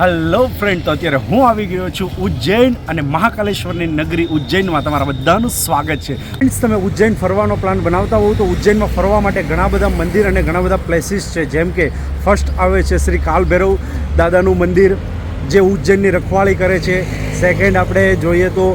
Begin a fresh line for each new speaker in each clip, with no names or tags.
Hello friend તો અત્યારે હું આવી ગયો છું ઉજ્જૈન અને મહાકાલેશ્વરની નગરી ઉજ્જૈનમાં. તમારા બધાનું સ્વાગત છે. ફ્રેન્ડ્સ તમે ઉજ્જૈન ફરવાનો પ્લાન બનાવતા હોવ તો ઉજ્જૈનમાં ફરવા માટે ઘણા બધા મંદિર અને ઘણા બધા પ્લેસીસ છે. જેમ કે ફર્સ્ટ આવે છે શ્રી કાલભૈરવ દાદાનું મંદિર, જે ઉજ્જૈનની રખવાળી કરે છે. સેકન્ડ આપણે જોઈએ તો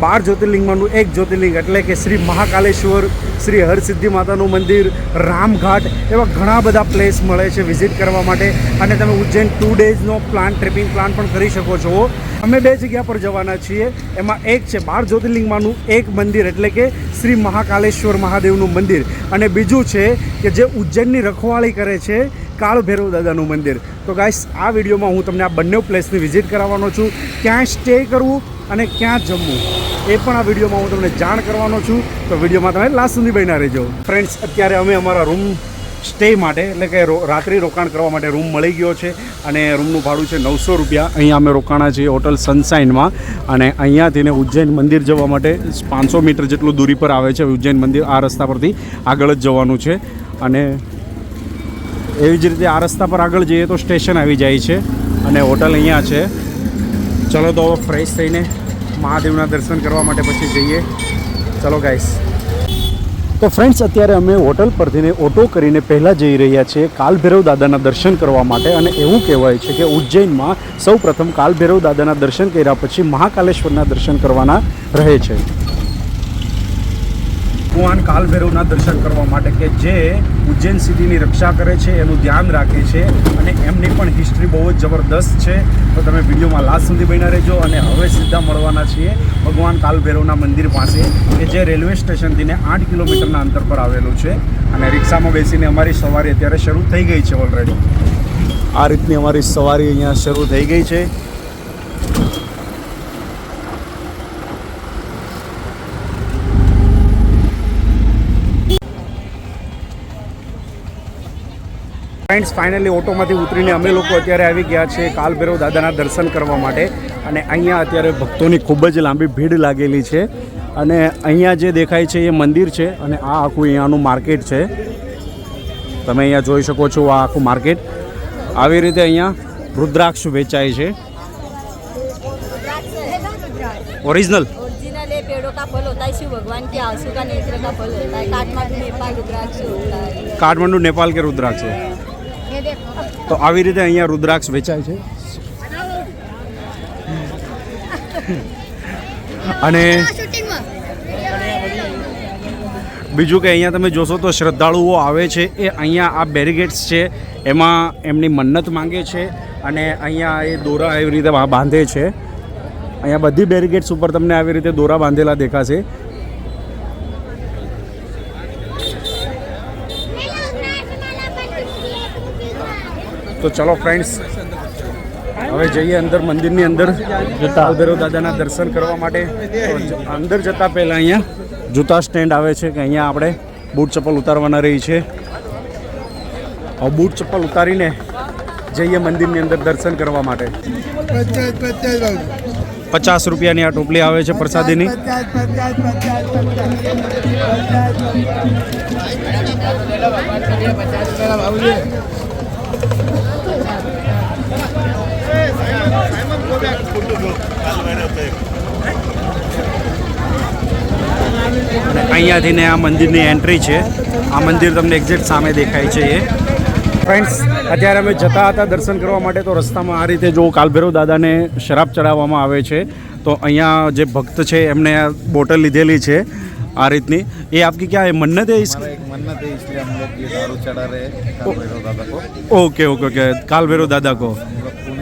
બાર જ્યોતિર્લિંગમાંનું એક જ્યોતિર્લિંગ એટલે કે શ્રી મહાકાલેશ્વર, શ્રી હરસિદ્ધિ માતાનું મંદિર, રામઘાટ એવા ઘણા બધા પ્લેસ મળે છે વિઝિટ કરવા માટે. અને તમે ઉજ્જૈન ટુ ડેઝનો પ્લાન ટ્રિપિંગ પ્લાન પણ કરી શકો છો. અમે બે જગ્યા પર જવાના છીએ. એમાં એક છે બાર જ્યોતિર્લિંગમાંનું એક મંદિર એટલે કે શ્રી મહાકાલેશ્વર મહાદેવનું મંદિર. અને બીજું છે કે જે ઉજ્જૈનની રખવાળી કરે છે કાળ દાદાનું મંદિર. તો ગાઈસ આ વિડીયોમાં હું તમને આ બંને પ્લેસની વિઝિટ કરાવવાનો છું. ક્યાં સ્ટે કરવું અને ક્યાં જમવું, એ પણ આ વિડીયોમાં હું તમને જાણ કરવાનો છું. તો વિડીયોમાં તમે લાસ્ટ સુધી બન્યા રહેજો. ફ્રેન્ડ્સ અત્યારે અમે અમારા રૂમ સ્ટે માટે, એટલે કે રાત્રિ રોકાણ કરવા માટે રૂમ મળી ગયો છે. અને રૂમનું ભાડું છે નવસો રૂપિયા. અહીંયા અમે રોકાણા છીએ હોટલ સનસાઇનમાં. અને અહીંયાથી ને ઉજ્જૈન મંદિર જવા માટે પાંચસો મીટર જેટલું દૂરી પર આવે છે ઉજ્જૈન મંદિર. આ રસ્તા પરથી આગળ જ જવાનું છે. અને એવી જ રીતે આ રસ્તા પર આગળ જઈએ તો સ્ટેશન આવી જાય છે અને હોટલ અહીંયા છે. ચલો તો ફ્રેશ થઈને મહાદેવના દર્શન કરવા માટે પછી જઈએ. ચલો ગાઈસ તો ફ્રેન્ડ્સ અત્યારે અમે હોટલ પરથીને ઓટો કરીને પહેલાં જઈ રહ્યા છીએ કાલભૈરવ દાદાના દર્શન કરવા માટે અને એવું કહેવાય છે કે ઉજ્જૈનમાં સૌ પ્રથમ કાલભૈરવ દાદાના દર્શન કર્યા પછી મહાકાલેશ્વરના દર્શન કરવાના રહે છે. ભગવાન કાલભૈરવના દર્શન કરવા માટે કે જે ઉજ્જૈન સિટીની રક્ષા કરે છે, એનું ધ્યાન રાખે છે અને એમની પણ હિસ્ટ્રી બહુ જ જબરદસ્ત છે. તો તમે વિડીયોમાં લાસ્ટ સુધી બન્યા રહેજો અને હવે સીધા મળવાના છીએ ભગવાન કાલભૈરવના મંદિર પાસે, કે જે રેલવે સ્ટેશનથીને આઠ કિલોમીટરના અંતર પર આવેલું છે. અને રિક્ષામાં બેસીને અમારી સવારી અત્યારે શરૂ થઈ ગઈ છે ઓલરેડી આ રીતની અમારી સવારી અહીંયા શરૂ થઈ ગઈ છે. ફ્રેન્ડ્સ ફાઇનલી ઓટોમાંથી ઉતરીને અમે લોકો અત્યારે આવી ગયા છે કાલભૈરવ દાદાના દર્શન કરવા માટે. અને અહીંયા અત્યારે ભક્તોની ખૂબ જ લાંબી ભીડ લાગેલી છે. અને અહીંયા જે દેખાય છે એ મંદિર છે અને આ આખું અહીંયાનું માર્કેટ છે. તમે અહીંયા જોઈ શકો છો આ આખું માર્કેટ. આવી રીતે અહીંયા રુદ્રાક્ષ વેચાય છે. ઓરિજિનલ કાઠમંડુ નેપાલ કે રુદ્રાક્ષ? છે તો આવી રીતે અહીંયા રુદ્રાક્ષ વેચાય છે. અને બીજું કે અહીંયા તમે જોશો તો શ્રદ્ધાળુઓ આવે છે. એ અહીંયા આ બેરીગેટ્સ છે. એમાં એમની મન્નત માંગે છે અને અહીંયા એ દોરા એવી રીતે બાંધે છે. અહીંયા બધી બેરીગેટ્સ ઉપર તમને આવી રીતે દોરા બાંધેલા દેખાશે. તો ચલો ફ્રેન્ડ્સ હવે જઈએ અંદર મંદિરની અંદર. કાલભૈરવ દાદાના દર્શન કરવા માટે. અંદર જતાં પહેલાં અહીંયા જૂતા સ્ટેન્ડ આવે છે કે અહીંયા આપણે બૂટ ચપ્પલ ઉતારવાના રહી છે. હવે બૂટ ચપ્પલ ઉતારીને જઈએ મંદિરની અંદર દર્શન કરવા માટે.
પચાસ
રૂપિયાની આ ટોપલી આવે છે પ્રસાદીની. અહીંયાથી ને આ મંદિરની એન્ટ્રી છે. આ મંદિર તમને એક્ઝેક્ટ સામે દેખાય છે એ. ફ્રેન્ડ્સ અત્યારે અમે જતા હતા દર્શન કરવા માટે તો રસ્તામાં આ રીતે જો કાલભેરો દાદાને શરાબ ચડાવવામાં આવે છે તો અહીંયા જે ભક્ત છે એમને બોટલ લીધેલી છે આ રીતની. એ આપકી ક્યાં હે? મન્નત હે ઓકે ઓકે ઓકે.
કાલભેરો દાદા કો.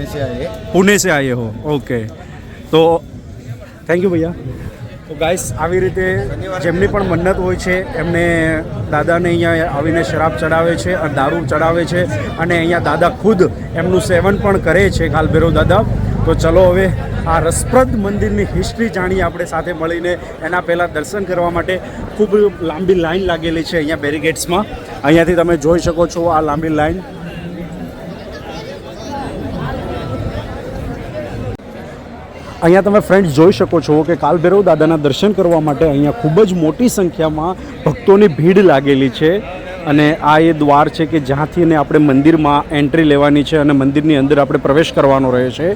से आए हैं।
पुणे से आए हो ओके તો થેન્ક યુ ભૈયા તો ગાઈસ આવી રીતે જેમની પણ મન્નત હોય છે એમને દાદાને અહીંયા આવીને શરાબ ચડાવે છે અને દારૂ ચડાવે છે અને અહીંયા દાદા ખુદ એમનું સેવન પણ કરે છે કાલભૈરવ દાદા તો ચલો હવે આ રસપ્રદ મંદિરની હિસ્ટ્રી જાણીએ આપણે સાથે મળીને એના પહેલાં દર્શન કરવા માટે ખૂબ લાંબી લાઈન લાગેલી છે અહીંયા બેરીગેટ્સમાં અહીંયાથી તમે જોઈ શકો છો આ લાંબી લાઈન અહીંયા તમે ફ્રેન્ડ્સ જોઈ શકો છો કે કાલભૈરવ દાદાના દર્શન કરવા માટે અહીંયા ખૂબ જ મોટી સંખ્યામાં ભક્તોની ભીડ લાગેલી છે. અને આ એ દ્વાર છે કે જ્યાંથી ને આપણે મંદિરમાં એન્ટ્રી લેવાની છે અને મંદિરની અંદર આપણે પ્રવેશ કરવાનો રહે છે.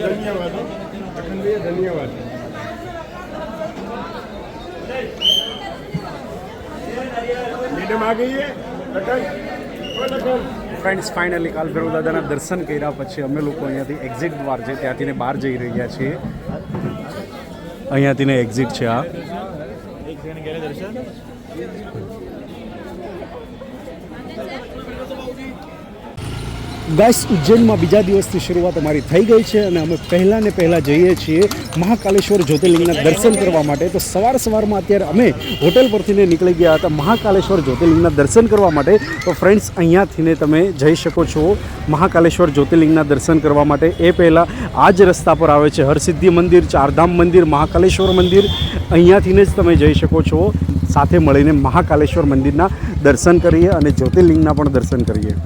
ધન્યવાદ ધન્યવાદ મેડમ આ ગઈ હે લટન ફ્રેન્ડ્સ ફાઇનલી કાલ ભૈરવ દાદાના દર્શન કર્યા પછી અમે લોકો અહીંયાથી એક્ઝિટ દ્વાર છે, ત્યાંથી બહાર જઈ રહ્યા છીએ. અહીંયાથી ને એક્ઝિટ છે આ. ગાઈસ, ઉજ્જૈનમાં બીજા દિવસથી શરૂઆત અમારી થઈ ગઈ છે અને અમે પહેલાં ને પહેલાં જઈએ છીએ મહાકાલેશ્વર જ્યોતિર્લિંગના દર્શન કરવા માટે. તો સવાર સવારમાં અત્યારે અમે હોટેલ પરથીને નીકળી ગયા હતા મહાકાલેશ્વર જ્યોતિર્લિંગના દર્શન કરવા માટે. તો ફ્રેન્ડ્સ અહીંયાથીને તમે જઈ શકો છો મહાકાલેશ્વર જ્યોતિર્લિંગના દર્શન કરવા માટે. એ પહેલાં આ જ રસ્તા પર આવે છે હરસિદ્ધિ મંદિર, ચારધામ મંદિર, મહાકાલેશ્વર મંદિર. અહીંયાથીને જ તમે જઈ શકો છો. સાથે મળીને મહાકાલેશ્વર મંદિરના દર્શન કરીએ અને જ્યોતિર્લિંગના પણ દર્શન કરીએ.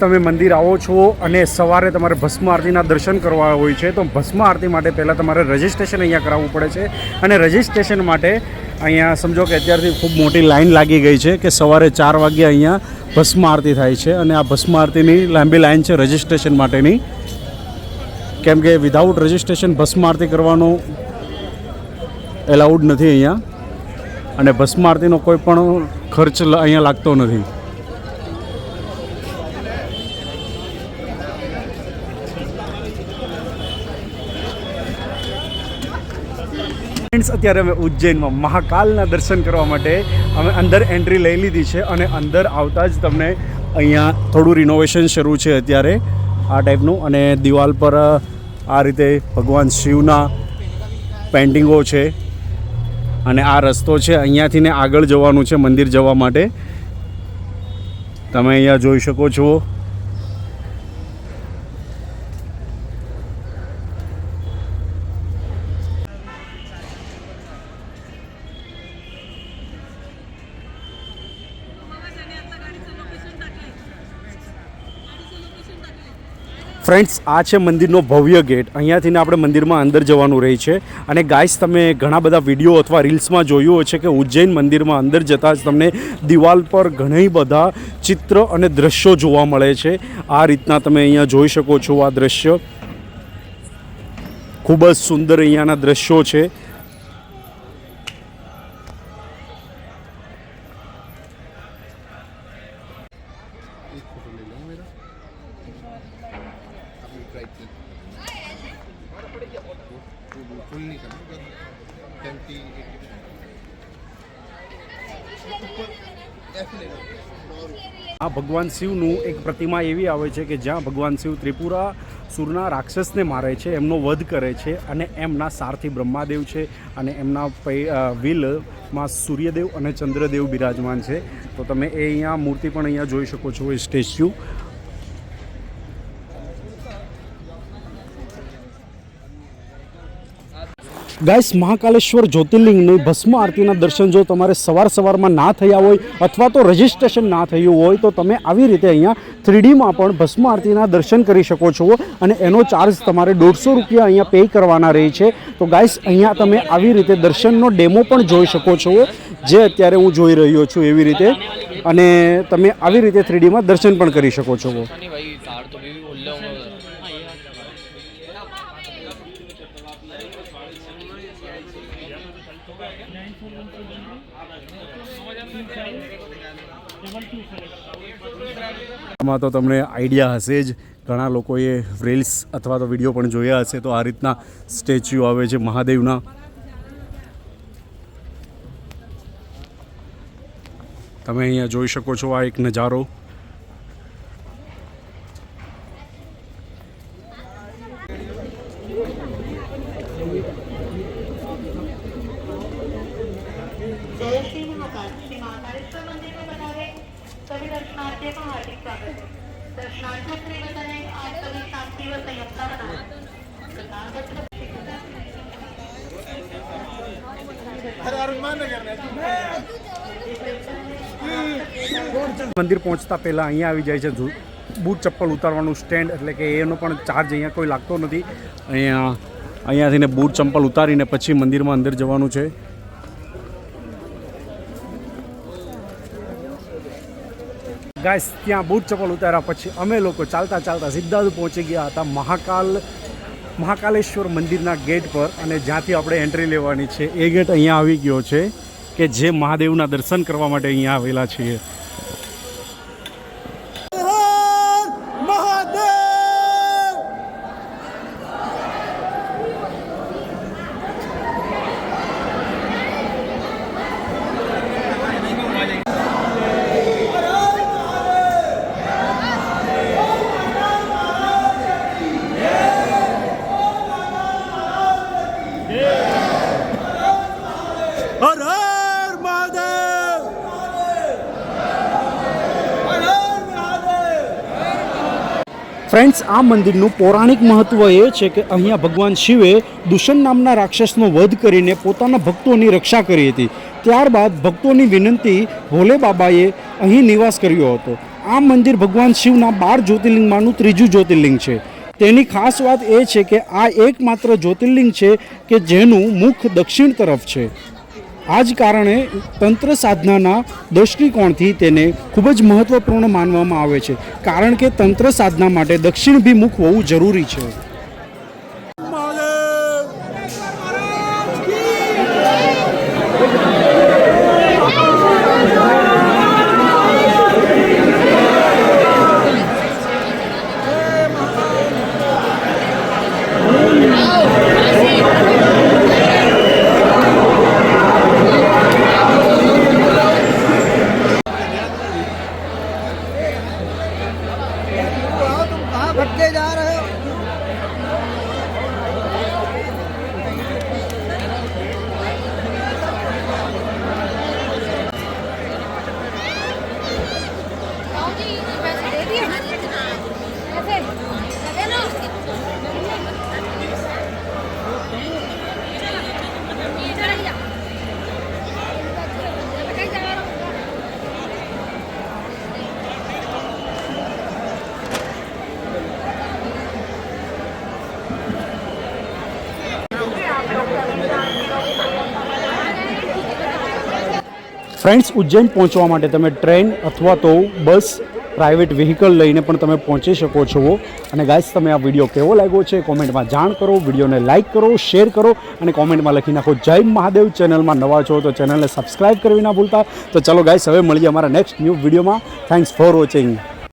તમે મંદિર આવો છો અને સવારે તમારે ભસ્મ આરતીના દર્શન કરવા હોય છે, તો ભસ્મ આરતી માટે પહેલાં તમારે રજિસ્ટ્રેશન અહીંયા કરાવવું પડે છે. અને રજિસ્ટ્રેશન માટે અહીંયા સમજો કે અત્યારથી ખૂબ મોટી લાઈન લાગી ગઈ છે કે સવારે ચાર વાગ્યે અહીંયા ભસ્મ આરતી થાય છે અને આ ભસ્મ આરતીની લાંબી લાઈન છે રજિસ્ટ્રેશન માટેની. કેમ કે વિધાઉટ રજિસ્ટ્રેશન ભસ્મ આરતી કરવાનો એલાઉડ નથી અહીંયા. અને ભસ્મ આરતીનો કોઈ પણ ખર્ચ અહીંયા લાગતો નથી. ફ્રેન્ડ્સ અત્યારે અમે ઉજ્જૈનમાં મહાકાલના દર્શન કરવા માટે અમે અંદર એન્ટ્રી લઈ લીધી છે અને અંદર આવતા જ તમને અહીંયા થોડું રિનોવેશન શરૂ છે અત્યારે આ ટાઈપનું અને દિવાલ પર આ રીતે ભગવાન શિવના પેન્ટિંગો છે અને આ રસ્તો છે. અહીંયાથી ને આગળ જવાનું છે મંદિર જવા માટે. તમે અહીંયા જોઈ શકો છો. ફ્રેન્ડ્સ, આ છે મંદિરનો ભવ્ય ગેટ. અહીંયાથી ને આપણે મંદિરમાં અંદર જવાનું રહે છે. અને ગાઈસ, તમે ઘણા બધા વીડિયો અથવા રીલ્સમાં જોયું હોય છે કે ઉજ્જૈન મંદિરમાં અંદર જતાં જ તમને દિવાલ પર ઘણી બધા ચિત્ર અને દ્રશ્યો જોવા મળે છે. આ રીતના તમે અહીંયા જોઈ શકો છો આ દ્રશ્ય. ખૂબ જ સુંદર અહીંયાના દ્રશ્યો છે. ભગવાન શિવનું એક પ્રતિમા એવી આવે છે કે જ્યાં ભગવાન શિવ ત્રિપુરા સુરના રાક્ષસને મારે છે એમનો વધ કરે છે અને એમના સારથી બ્રહ્માદેવ છે અને એમના અ, સૂર્યદેવ અને ચંદ્રદેવ બિરાજમાન છે. તો તમે એ અહીંયા મૂર્તિ પણ અહીંયા જોઈ શકો છો એ સ્ટેચ્યુ. ગાઈસ, મહાકાલેશ્વર જ્યોતિર્લિંગની ભસ્મ આરતીના દર્શન જો તમારે સવાર સવારમાં ના થયા હોય અથવા તો રજિસ્ટ્રેશન ના થયું હોય, તો તમે આવી રીતે અહીંયા થ્રીડીમાં પણ ભસ્મ આરતીના દર્શન કરી શકો છો અને એનો ચાર્જ તમારે દોઢસો રૂપિયા અહીંયા પે કરવાના રહે છે. તો ગાઈસ, અહીંયા તમે આવી રીતે દર્શનનો ડેમો પણ જોઈ શકો છો, જે અત્યારે હું જોઈ રહ્યો છું એવી રીતે. અને તમે આવી રીતે થ્રીડીમાં દર્શન પણ કરી શકો છો. આમાં તો તમને આઈડિયા હશે જ. ઘણા લોકોએ રીલ્સ અથવા તો વીડિયો પણ જોયા હશે. તો આ રીતના સ્ટેચ્યુ આવે છે મહાદેવના. તમે અહીંયા જોઈ શકો છો આ એક નજારો.
जय श्री महाकाल श्री महाकालेश्वर मंदिर में बनाए सभी दर्शनार्थियों का हार्दिक स्वागत है दर्शनार्थियों के लिए बताएं आज सभी शांति व संयमता बनाए प्रधानमंत्री
મંદિર પહોંચતા પહેલાં અહીંયા આવી જાય છે જુ- બૂટ ચપ્પલ ઉતારવાનું સ્ટેન્ડ એટલે કે એનો પણ ચાર્જ અહીંયા કોઈ લાગતો નથી. અહીંયા અહીંયાથી ને બૂટ ચંપલ ઉતારીને પછી મંદિરમાં અંદર જવાનું છે. ગાઈસ ત્યાં બૂટ ચપ્પલ ઉતાર્યા પછી અમે લોકો ચાલતા ચાલતા સીધા જ પહોંચી ગયા હતા મહાકાલ, મહાકાલેશ્વર મંદિરના ગેટ પર અને જ્યાંથી આપણે એન્ટ્રી લેવાની છે, એ ગેટ અહીંયા આવી ગયો છે કે જે મહાદેવના દર્શન કરવા માટે અહીંયા આવેલા છીએ. ફ્રેન્ડ્સ આ મંદિરનું પૌરાણિક મહત્વ એ છે કે અહીંયા ભગવાન શિવે દુષણ નામના રાક્ષસનો વધ કરીને પોતાના ભક્તોની રક્ષા કરી હતી. ત્યારબાદ ભક્તોની વિનંતી ભોલે બાબાએ અહીં નિવાસ કર્યો હતો. આ મંદિર ભગવાન શિવના બાર જ્યોતિર્લિંગમાંનું ત્રીજું જ્યોતિર્લિંગ છે. તેની ખાસ વાત એ છે કે આ એકમાત્ર જ્યોતિર્લિંગ છે કે જેનું મુખ દક્ષિણ તરફ છે. આ જ કારણે તંત્ર સાધનાના દૃષ્ટિકોણથી તેને ખૂબ જ મહત્વપૂર્ણ માનવામાં આવે છે. કારણ કે તંત્ર સાધના માટે દક્ષિણભિમુખ હોવું જરૂરી છે. ફ્રેન્ડ્સ, ઉજ્જૈન પહોંચવા માટે તમે ટ્રેન અથવા તો બસ, પ્રાઇવેટ વ્હીકલ લઈને પણ તમે પહોંચી શકો છો. અને ગાઈસ, તમે આ વીડિયો કેવો લાગ્યો છે કોમેન્ટમાં જાણ કરો, વિડીયોને લાઇક કરો, શેર કરો અને કોમેન્ટમાં લખી નાખો, જય મહાદેવ. ચેનલમાં નવા છો તો ચેનલને સબસ્ક્રાઈબ કરવી ના ભૂલતા. તો ચલો ગાઈસ, હવે મળીએ અમારા નેક્સ્ટ ન્યૂ વિડીયોમાં. Thanks for watching